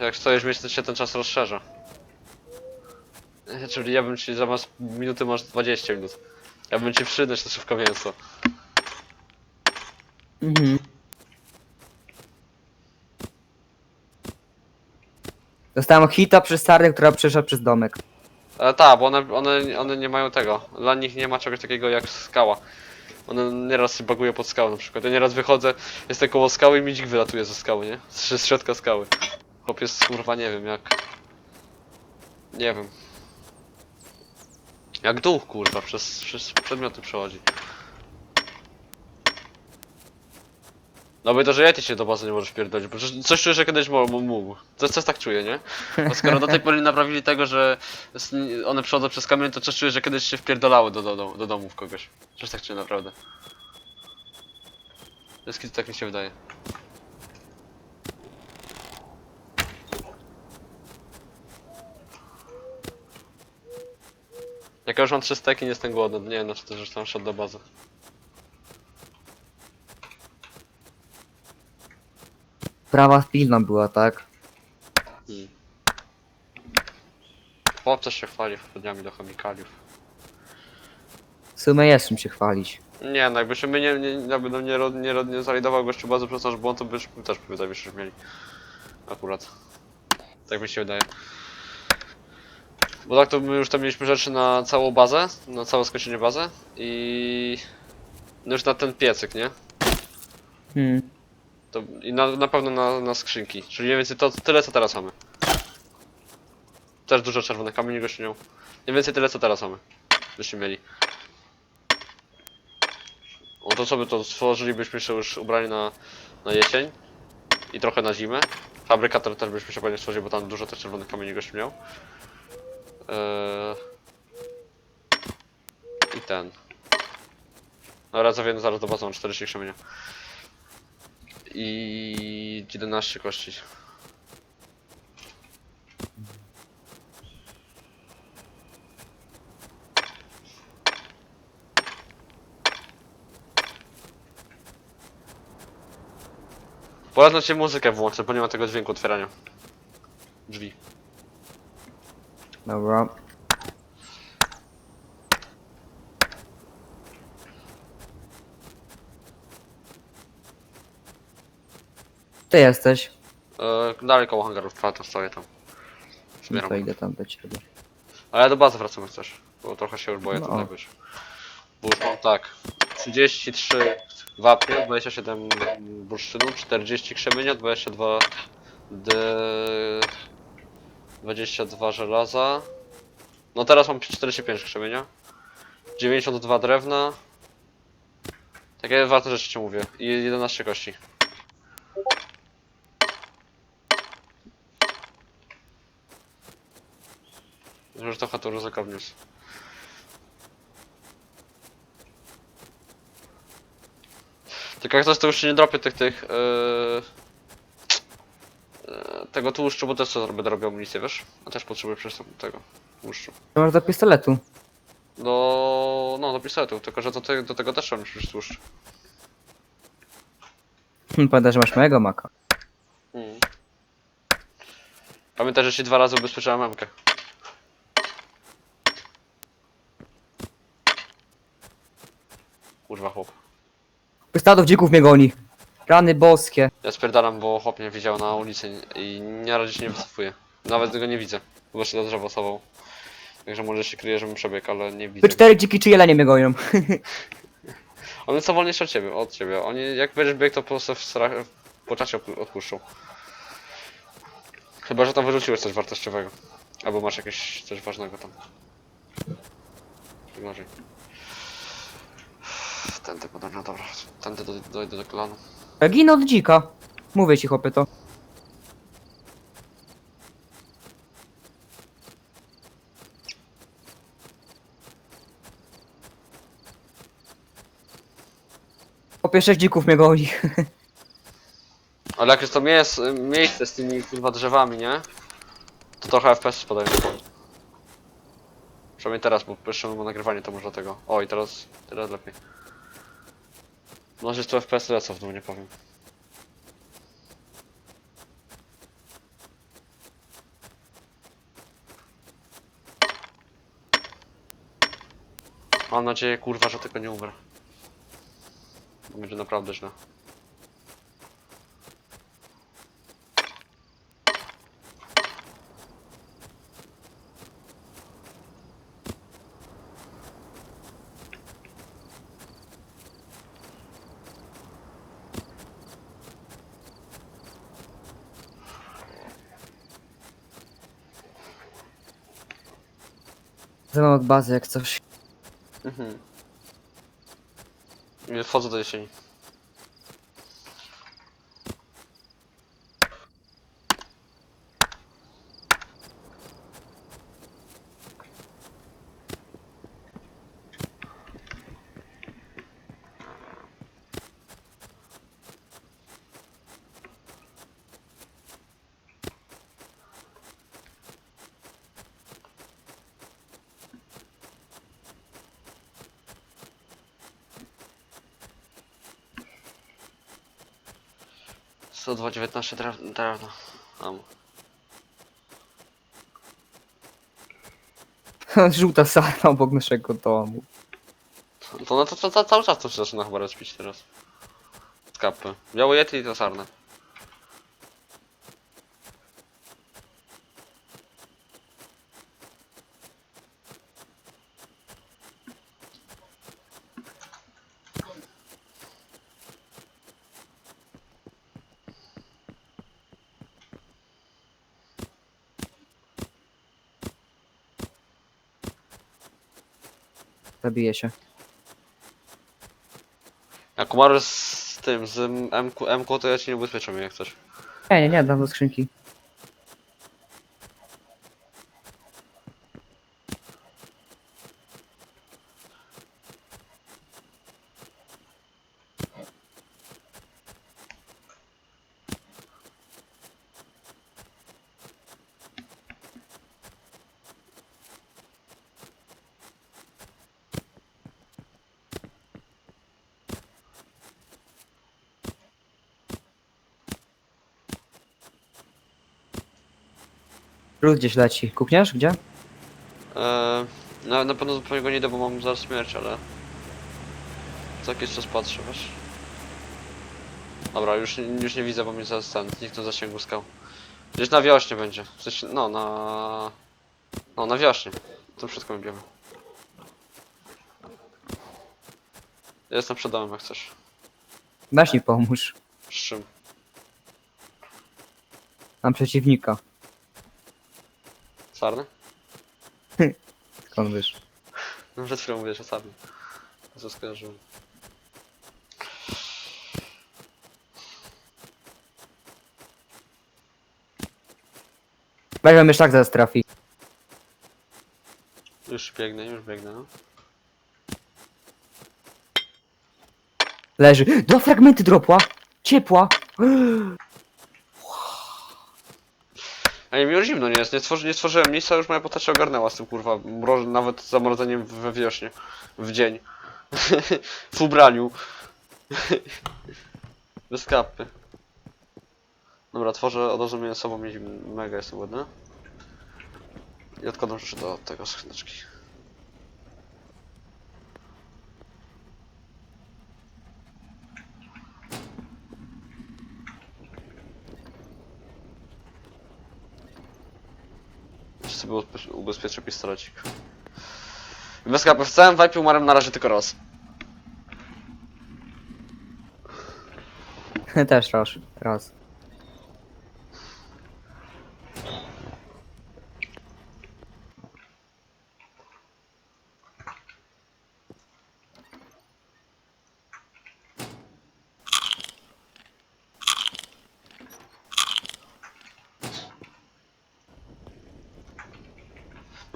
Jak stoisz to się ten czas rozszerza. Czyli ja bym ci zamiast minuty masz 20 minut. Ja bym ci przydać to szybko mięso. Mhm. Dostałem hita przez sardę, która przeszła przez domek. E, tak, bo one, one, one nie mają tego. Dla nich nie ma czegoś takiego jak skała. One nieraz się bagują pod skałę na przykład. Ja nieraz wychodzę, jestem koło skały i mi dzik wylatuje ze skały, nie? Z, z środka skały. Chłop jest kurwa nie wiem jak. Nie wiem. Jak duch kurwa, przez, przez przedmioty przechodzi. No by to, że ja ty się do bazy nie możesz pierdolić, bo coś czuję, że kiedyś mo- mógł. Coś, coś tak czuję, nie? Bo skoro do tej pory naprawili tego, że one przechodzą przez kamień, to coś czuję, że kiedyś się wpierdolały do, do, do, do domów kogoś. Coś tak czuję naprawdę. To jest, tak mi się wydaje. Jak ja już mam trzy steki, nie jestem głodny. Nie wiem, czy to już tam szedł do bazy. Prawa pilna była, tak? Hmm. Chłop też się chwali wchodniami do chemikaliów. W sumie jest czym się chwalić. Nie, no jakby się my nie, nie, jakby no nie, ro- nie, ro- nie zalidował gościu bazy przez nasz błąd, to byśmy też się, że mieli. Akurat. Tak mi się wydaje. Bo tak to my już tam mieliśmy rzeczy na całą bazę, na całe skończenie bazę i... No już na ten piecyk, nie? Hmm. To, I na, na pewno na, na skrzynki. Czyli mniej więcej to tyle co teraz mamy. Też dużo czerwonych kamieni gościnią. Mniej więcej tyle co teraz mamy. Byśmy mieli. O to co by to stworzylibyśmy się już ubrani na, na jesień i trochę na zimę. Fabrykator też byśmy się pewnie stworzyli, bo tam dużo też czerwonych kamieni gość miał. Eee... I ten. No raz zawiem zaraz do bazy mam 40 krzemienia. I 11 kości. Polecam cię muzykę włączę, bo nie ma tego dźwięku otwierania. Drzwi. Dobra. Ty jesteś. E, dalej koło hangarów trwa, to stoję tam. No Zbieram. to idę tam do ciebie. Ale do bazy wracamy chcesz, bo trochę się już boję No. tutaj być. Bo już mam tak, 33 wapnia, 27 bursztynu, 40 krzemienia, 22 d... 22 żelaza. No teraz mam 45 krzemienia. 92 drewna. Takie ważne rzeczy ci mówię. I 11 kości. Już to ryzyko wniósł. Tylko jak coś to już nie dropię tych tych yy... tego tłuszczu, bo też co będę robił amunicję, wiesz? A też potrzebuję przecież tego tłuszczu. To masz do pistoletu. Do... no do pistoletu, tylko że do, te, do tego też trzeba mieć przecież tłuszcz. Hmm, Pamiętaj, że masz mojego maka. Mm. Pamiętaj, że się dwa razy ubezpieczyłem memkę. Kurwa chłop. Stadów dzików mnie goni. Rany boskie. Ja spierdalam, bo chłop mnie widział na ulicy i nie razie się nie wycofuję. Nawet go nie widzę, bo się do drzewa schował. Także może się kryje, żebym przebiegł, ale nie widzę. Te cztery dziki czy jelenie mnie gonią. One są wolniejsze od ciebie, od ciebie. Oni jak będziesz biegł, to po prostu w strach, po czasie odpu- odpuszczą. Chyba, że tam wyrzuciłeś coś wartościowego. Albo masz jakieś coś ważnego tam. Gorzej. Tędy podobno, dobra. Tędy do, dojdę do klanu. Ja od dzika. Mówię ci chłopie to. Po pierwsze dzików mnie goni. Ale jak jest to mies, miejsce z tymi kurwa drzewami, nie? To trochę FPS spadają. Przynajmniej teraz, bo jeszcze mam nagrywanie to może tego. O i teraz, teraz lepiej. No, że 100 FPS lecą w dół, nie powiem. Mam nadzieję, kurwa, że tego nie umrę. Będzie naprawdę źle. Mną od bazy jak coś. Mhm. Wchodzę do jesieni. Co 2,19 drew- drewna. Mam. Żółta sarna obok naszego domu. To no to, to, to cały czas to się zaczyna chyba rozpić teraz. Skapy. Biało Yeti i to sarne. Zabije się. Jak umarł z tym, z MQ, MQ to ja ci nie ubezpieczam jak chcesz. Nie, nie, nie, dam do skrzynki. Lud gdzieś leci. Kuchniarz? Gdzie? Eee, na, na pewno po niego nie idę, bo mam zaraz śmierć, ale... Co jakiś czas patrzę, wiesz? Dobra, już, już nie widzę, bo mi zaraz ten, zniknął zasięgu skał. Gdzieś na wiośnie będzie. W sensie, no, na... No, na wiośnie. To wszystko mi Jestem przed domem, jak chcesz. Weź mi pomóż. Z czym? Mam przeciwnika. Sarny? Skąd wiesz? No, przed chwilą mówiłeś o sarny. Co skojarzyłem. Weź już tak zaraz trafi. Już biegnę, już biegnę, no. Leży. Dwa fragmenty dropła. Ciepła. Mi już zimno nie jest, nie, tworzy, nie stworzyłem nic, a już moja postać ogarnęła z tym kurwa, mroż, nawet zamrodzeniem w- we wiośnie, w dzień. w ubraniu. Bez kapy. Dobra, tworzę od razu mięso, bo mi mega jest głodny. I odkładam rzeczy do tego skrzyneczki. Sobie ubezpie- ubezpieczę pistolecik. Bez kapy, w całym wipe umarłem na razie tylko raz. Też raz. Raz.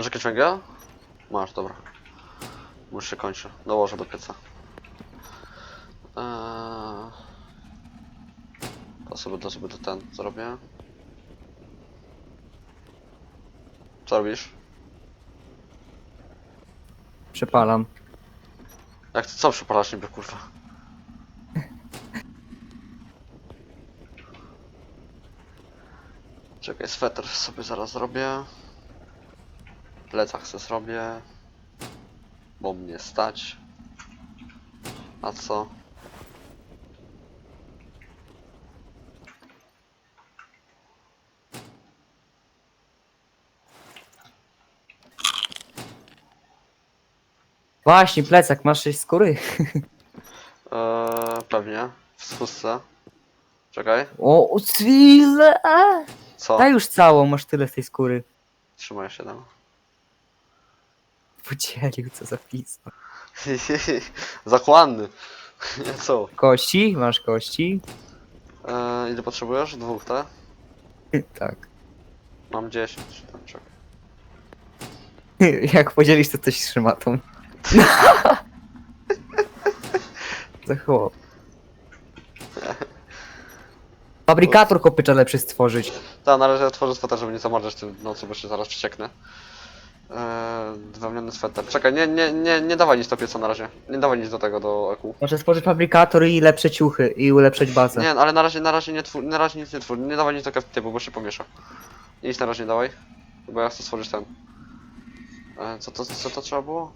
Masz jakieś węgiel? Masz, dobra. Już się kończy. Dołożę do pieca. Eee... To sobie, to sobie to ten zrobię. Co robisz? Przepalam. Jak ty co przepalasz niby kurwa? Czekaj, sweter sobie zaraz zrobię. Plecak sobie zrobię. bo mnie stać. A co? Właśnie, plecak, masz sześć skóry? Eee, pewnie. W spustce. Czekaj. O, ile? Co? Daj już całą, masz tyle z tej skóry. Trzymaj się tam. Podzielił, co za pis. Zachłanny. Co? Kości? Masz kości? Eee, ile potrzebujesz? Dwóch, tak? tak. Mam 10. Tam, czekaj. Jak podzielisz, to coś z szmatą. Za chłop. Fabrykator kopycza lepszy stworzyć. Tak, na razie otworzę sweter, żeby nie zamarzyć tym nocy, bo się zaraz przecieknę. Eee, wełniany sweter. Czekaj, nie, nie, nie, nie dawaj nic do pieca na razie. Nie dawaj nic do tego, do EQ. Może stworzyć fabrykator i lepsze ciuchy i ulepszyć bazę. Nie, ale na razie, na razie nie twór, na razie nic nie twór. Nie dawaj nic do typu, bo się pomiesza. Nic na razie nie dawaj. Bo ja chcę stworzyć ten. E, co to, co to trzeba było?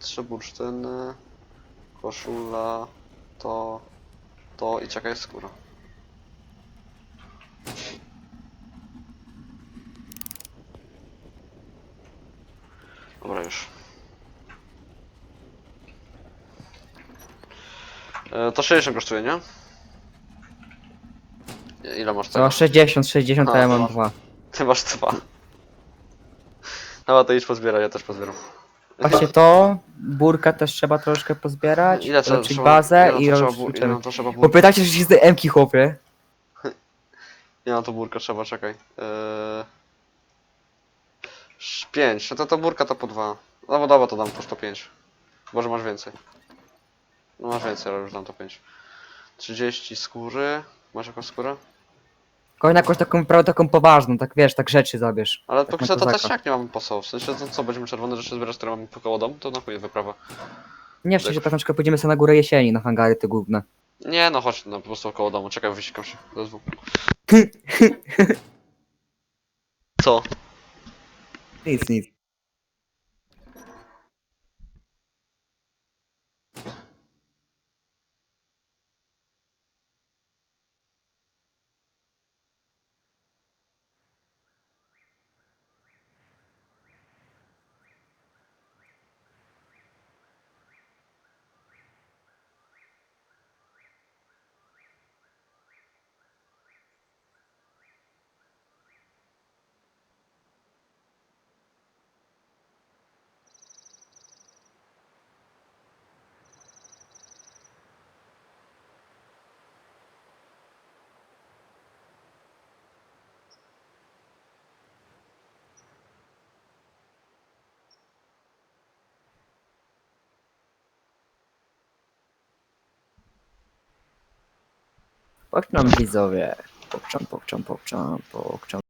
Trzy bursztyny, koszula, to, to i czekaj skóra. Już. E, to 60 kosztuje, nie? Ile masz tego? 60, 60, a ja to mam masz. dwa. Ty masz dwa. No to idź pozbieraj, ja też pozbieram. Właśnie to, burka też trzeba troszkę pozbierać, Ile trzeba, trzeba, bazę ile i to trzeba, robić bu- ile to trzeba Bo pytacie, czy się z MK chłopie? Ile na to burka trzeba, czekaj. Eee... 5, no to to burka to po dwa. No bo dobra, to dam po 105. Może masz więcej. No masz więcej, ale już dam to 5. 30 skóry. Masz jakąś skórę? Koń jakąś taką, prawie taką poważną, tak wiesz, tak rzeczy zabierz. Ale Tak póki co to też jak nie mamy po co. W sensie to co, będziemy czerwone rzeczy zbierać, które mamy po koło domu, to na chuj wyprawa. Nie, w sensie tak na przykład pójdziemy sobie na górę jesieni, na hangary te główne. Nie no, chodź no, po prostu koło domu, czekaj, wysikam się. Zezwu. Co? Nic, nic. Pokczam widzowie. Pokczam, pokczam, pokczam, pokczam.